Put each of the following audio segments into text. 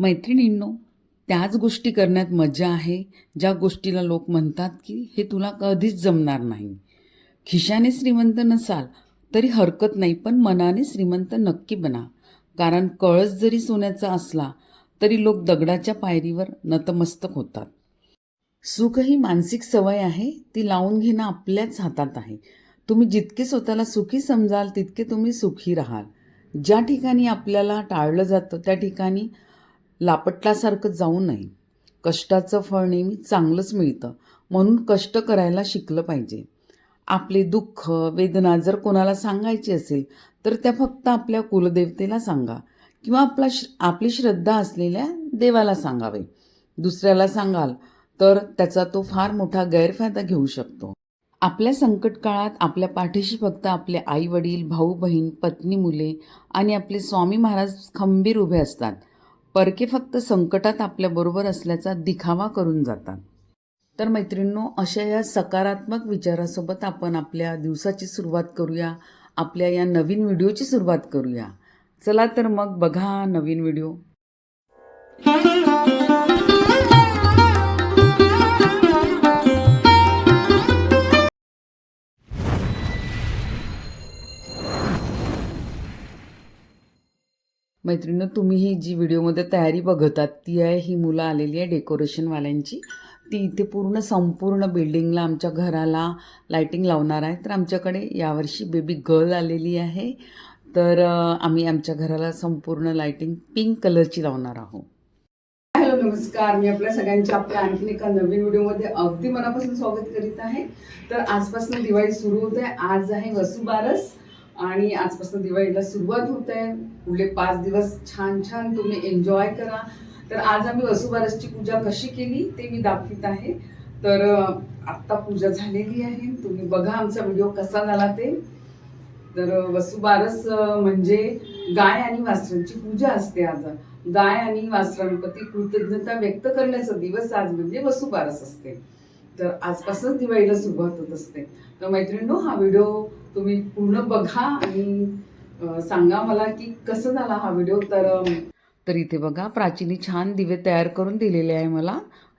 मैत्रिणींनो त्याच गोष्टी करण्यात मजा आहे ज्या गोष्टीला लोक म्हणतात की हे तुला कधीच जमणार नाही. खिशाने श्रीमंत नसाल तरी हरकत नाही पण मनाने श्रीमंत नक्की बना. कारण कळस जरी सोन्याचा असला तरी लोक दगडाच्या पायरीवर नतमस्तक होतात. सुख ही मानसिक सवय आहे ती लावून घेणं आपल्याच हातात आहे. तुम्ही जितके स्वतःला सुखी समजाल तितके तुम्ही सुखी राहाल. ज्या ठिकाणी आपल्याला टाळलं जातं त्या ठिकाणी लापटल्यासारखं जाऊ नये कष्टाचं फळ नेहमी चांगलंच मिळतं. म्हणून कष्ट करायला शिकलं पाहिजे. आपले दुःख वेदना जर कोणाला सांगायची असेल तर त्या फक्त आपल्या कुलदेवतेला सांगा किंवा आपला श्र आपली श्रद्धा असलेल्या देवाला सांगावे. दुसऱ्याला सांगाल तर त्याचा तो फार मोठा गैरफायदा घेऊ शकतो. आपल्या संकट काळात आपल्या पाठीशी फक्त आपले आई वडील भाऊ बहीण पत्नी मुले आणि आपले स्वामी महाराज खंबीर उभे असतात. परके फक्त संकटात आपल्याबरोबर असल्याचा दिखावा करून जातात. तर मैत्रिणींनो अशा या सकारात्मक विचारासोबत आपण आपल्या दिवसाची सुरुवात करूया. आपल्या या नवीन व्हिडिओची सुरुवात करूया. चला तर मग बघा नवीन व्हिडिओ. मैत्रिणीनं तुम्ही ही जी व्हिडिओमध्ये तयारी बघतात ती आहे ही मुलं आलेली आहे डेकोरेशनवाल्यांची. ती इथे पूर्ण संपूर्ण बिल्डिंगला आमच्या घराला लाईटिंग लावणार आहे. तर आमच्याकडे यावर्षी बेबी गर्ल आलेली आहे. तर आम्ही आमच्या घराला संपूर्ण लाईटिंग पिंक कलरची लावणार आहोत. हॅलो नमस्कार. मी आपल्या सगळ्यांच्या आपल्या आणखीन एका नवीन व्हिडिओमध्ये अगदी मनापासून स्वागत करीत आहे. तर आजपासून दिवाळी सुरू होते आज आहे वसुबारस. आणि आजपासून दिवाळीला सुरुवात होत. आहे पुढले पाच दिवस छान छान तुम्ही एन्जॉय करा. तर आज आम्ही वसुबारसची पूजा कशी केली ते मी दाखवित आहे. तर आत्ता पूजा झालेली आहे. तुम्ही बघा आमचा व्हिडिओ कसा झाला ते. तर वसुबारस म्हणजे गाय आणि वासरांची पूजा असते आज. गाय आणि वासरांप्रती कृतज्ञता व्यक्त करण्याचा दिवस आज म्हणजे वसुबारस असते. तर आजपासूनच दिवाळीला सुरुवात होत असते. तर मैत्रिणींनो हा व्हिडिओ तुम्ही पूर्ण बघा आणि सांगा मला की कसं झाला हा व्हिडिओ? तर तर इथे बघा प्राचीने छान दिवे तयार करून दिलेले आहे मला.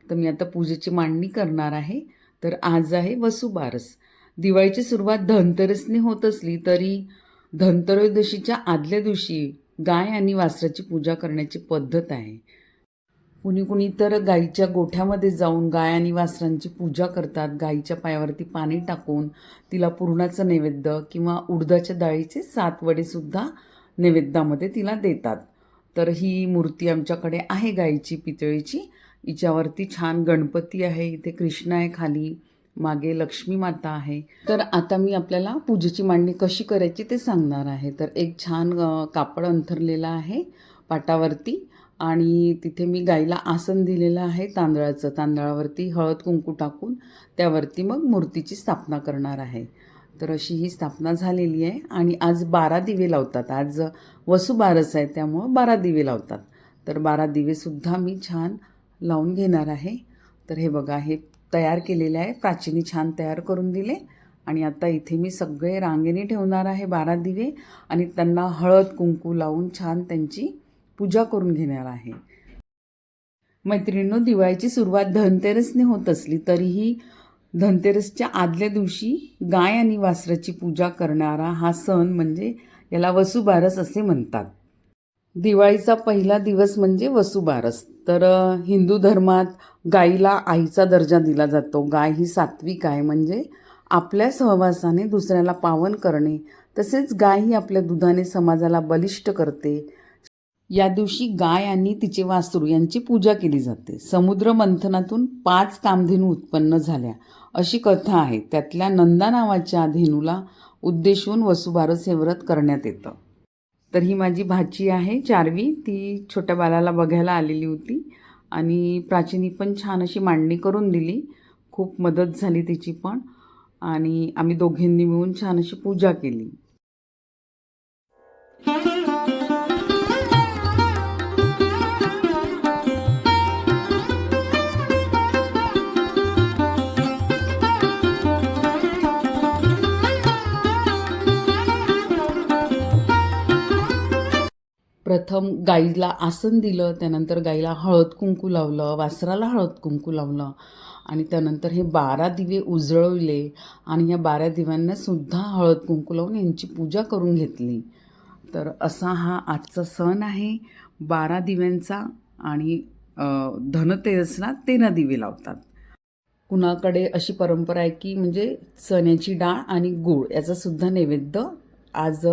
तर मी आता पूजेची मांडणी करणार आहे. तर आज आहे वसुबारस. दिवाळीची सुरुवात धनतेरसने होत असली तरी धनत्रयोदशीच्या आदल्या दिवशी गाय आणि वासराची पूजा करण्याची पद्धत आहे. कुणी कुणी तर गाईच्या गोठ्यामध्ये जाऊन गाय आणि वासरांची पूजा करतात. गाईच्या पायावरती पाणी टाकून तिला पुरणाचं नैवेद्य किंवा उडदाच्या डाळीचे सात वडेसुद्धा नैवेद्यामध्ये तिला देतात. तर ही मूर्ती आमच्याकडे आहे गाईची पितळीची. हिच्यावरती छान गणपती आहे. इथे कृष्ण आहे खाली. मागे लक्ष्मी माता आहे. तर आता मी आपल्याला पूजेची मांडणी कशी करायची ते सांगणार आहे. तर एक छान कापड अंथरलेलं आहे पाटावरती. आणि तिथे मी गाईला आसन दिलेलं आहे तांदळाचं. तांदळावरती हळद कुंकू टाकून त्यावरती मग मूर्तीची स्थापना करणार आहे. तर अशी ही स्थापना झालेली आहे आणि आज बारा दिवे लावतात. आज वसुबारस आहे त्यामुळं बारा दिवे लावतात. तर बारा दिवेसुद्धा मी छान लावून घेणार आहे. तर हे बघा हे तयार केलेले आहे. प्राचीनी छान तयार करून दिले आणि आता इथे मी सगळे रांगेने ठेवणार आहे बारा दिवे आणि त्यांना हळद कुंकू लावून छान त्यांची पूजा करून घेणार आहे. मैत्रिणींनो दिवाळीची सुरुवात धनतेरसने होत असली तरीही धनतेरसच्या आदल्या दिवशी गाय आणि वासराची पूजा करणारा हा सण म्हणजे याला वसुबारस असे म्हणतात. दिवाळीचा पहिला दिवस म्हणजे वसुबारस. तर हिंदू धर्मात गायीला आईचा दर्जा दिला जातो. गाय ही सात्विक आहे म्हणजे आपल्या सहवासाने दुसऱ्याला पावन करणे. तसेच गाय ही आपल्या दुधाने समाजाला बलिष्ठ करते. या दिवशी गाय आणि तिचे वासरू यांची पूजा केली जाते. समुद्र मंथनातून पाच कामधेनू उत्पन्न झाल्या. अशी कथा आहे. त्यातल्या नंदा नावाच्या धेनूला उद्देशून वसुबारस हे व्रत करण्यात येतं. तर ही माझी भाची आहे चारवी. ती छोट्या बालाला बघायला आलेली होती आणि प्राचीनी पण छान अशी मांडणी करून दिली. खूप मदत झाली तिची पण आणि आम्ही दोघींनी मिळून छान अशी पूजा केली. प्रथम गाईला आसन दिलं त्यानंतर गाईला हळद कुंकू लावलं वासराला हळद कुंकू लावलं आणि त्यानंतर हे बारा दिवे उजळवले आणि या बारा दिव्यांना सुद्धा हळद कुंकू लावून यांची पूजा करून घेतली. तर असा हा आजचा सण आहे. बारा दिव्यांचा आणि धनतेरसला तेरा दिवे लावतात. कुणाकडे अशी परंपरा आहे की म्हणजे चण्याची डाळ आणि गूळ याचासुद्धा नैवेद्य आज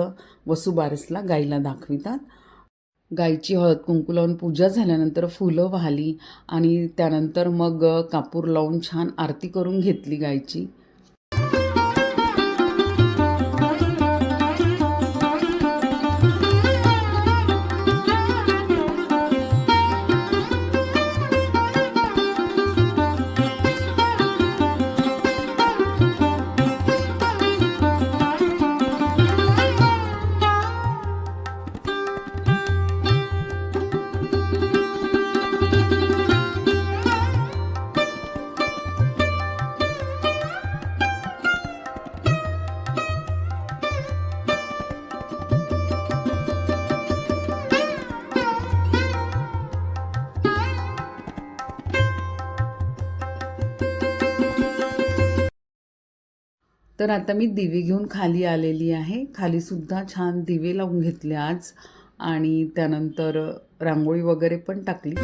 वसुबारसला गाईला दाखवितात. गाईची हळद कुंकू लावून पूजा झाल्यानंतर फुलं वाहली आणि त्यानंतर मग कापूर लावून छान आरती करून घेतली गाईची तर आता मी दिवे घेऊन खाली आलेली आहे. खालीसुद्धा छान दिवे लावून घेतले आज. आणि त्यानंतर रांगोळी वगैरे पण टाकली.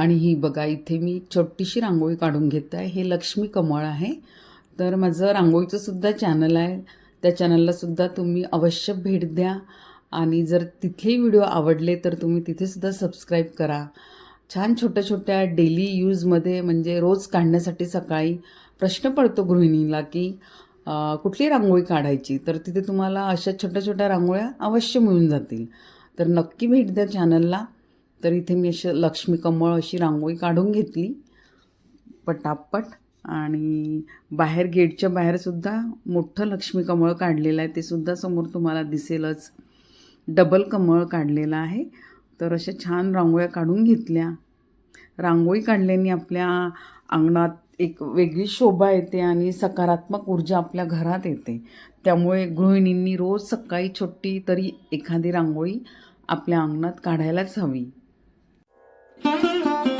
आणि ही बघा इथे मी छोटीशी रांगोळी काढून घेत आहे. हे लक्ष्मी कमळ आहे. तर माझं रांगोळीचं सुद्धा चॅनल आहे. त्या चॅनलला सुद्धा तुम्ही अवश्य भेट द्या. आणि जर तिथलेही व्हिडिओ आवडले तर तुम्ही तिथेसुद्धा सबस्क्राईब करा. छान छोट्या छोट्या डेली यूजमध्ये म्हणजे रोज काढण्यासाठी सकाळी प्रश्न पडतो गृहिणीला की कुठली रांगोळी काढायची? तर तिथे तुम्हाला अशा छोट्या छोट्या रांगोळ्या अवश्य मिळून जातील. तर नक्की भेट द्या चॅनलला तर इथे मी अशी लक्ष्मी कमळ अशी रांगोळी काढून घेतली पटापट. आणि बाहेर गेटच्या बाहेरसुद्धा मोठं लक्ष्मी कमळ काढलेलं आहे. ते सुद्धा समोर तुम्हाला दिसेलच. डबल कमळ काढलेलं आहे. तर अशा छान रांगोळ्या काढून घेतल्या. रांगोळी काढल्याने आपल्या अंगणात एक वेगळी शोभा येते आणि सकारात्मक ऊर्जा आपल्या घरात येते. त्यामुळे गृहिणींनी रोज सकाळी छोटी तरी एखादी रांगोळी आपल्या अंगणात काढायलाच हवी. Thank you.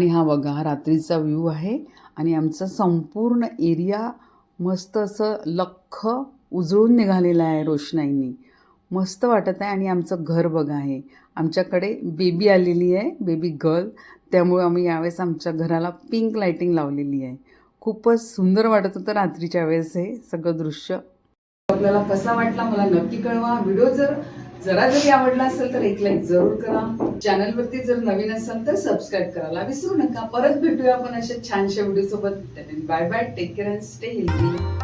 आणि हा बघा हा रात्रीचा व्ह्यू आहे आणि आमचा संपूर्ण एरिया मस्त असं लख्ख उजळून निघालेला आहे रोषणाईनी. मस्त वाटत आहे आणि आमचं घर बघा आहे आमच्याकडे बेबी आलेली आहे बेबी गर्ल त्यामुळे आम्ही यावेळेस आमच्या घराला पिंक लाईटिंग लावलेली आहे. खूपच सुंदर वाटत होतं रात्रीच्या वेळेस हे सगळं दृश्य. आपल्याला कसा वाटला मला नक्की कळवा. व्हिडिओ जर जरा जरी आवडला असेल तर एक लाईक जरूर करा. चॅनलवरती जर नवीन असाल तर सबस्क्राईब करायला विसरू नका. परत भेटूया आपण अशा छानशा व्हिडिओ सोबत. Bye bye take care and stay healthy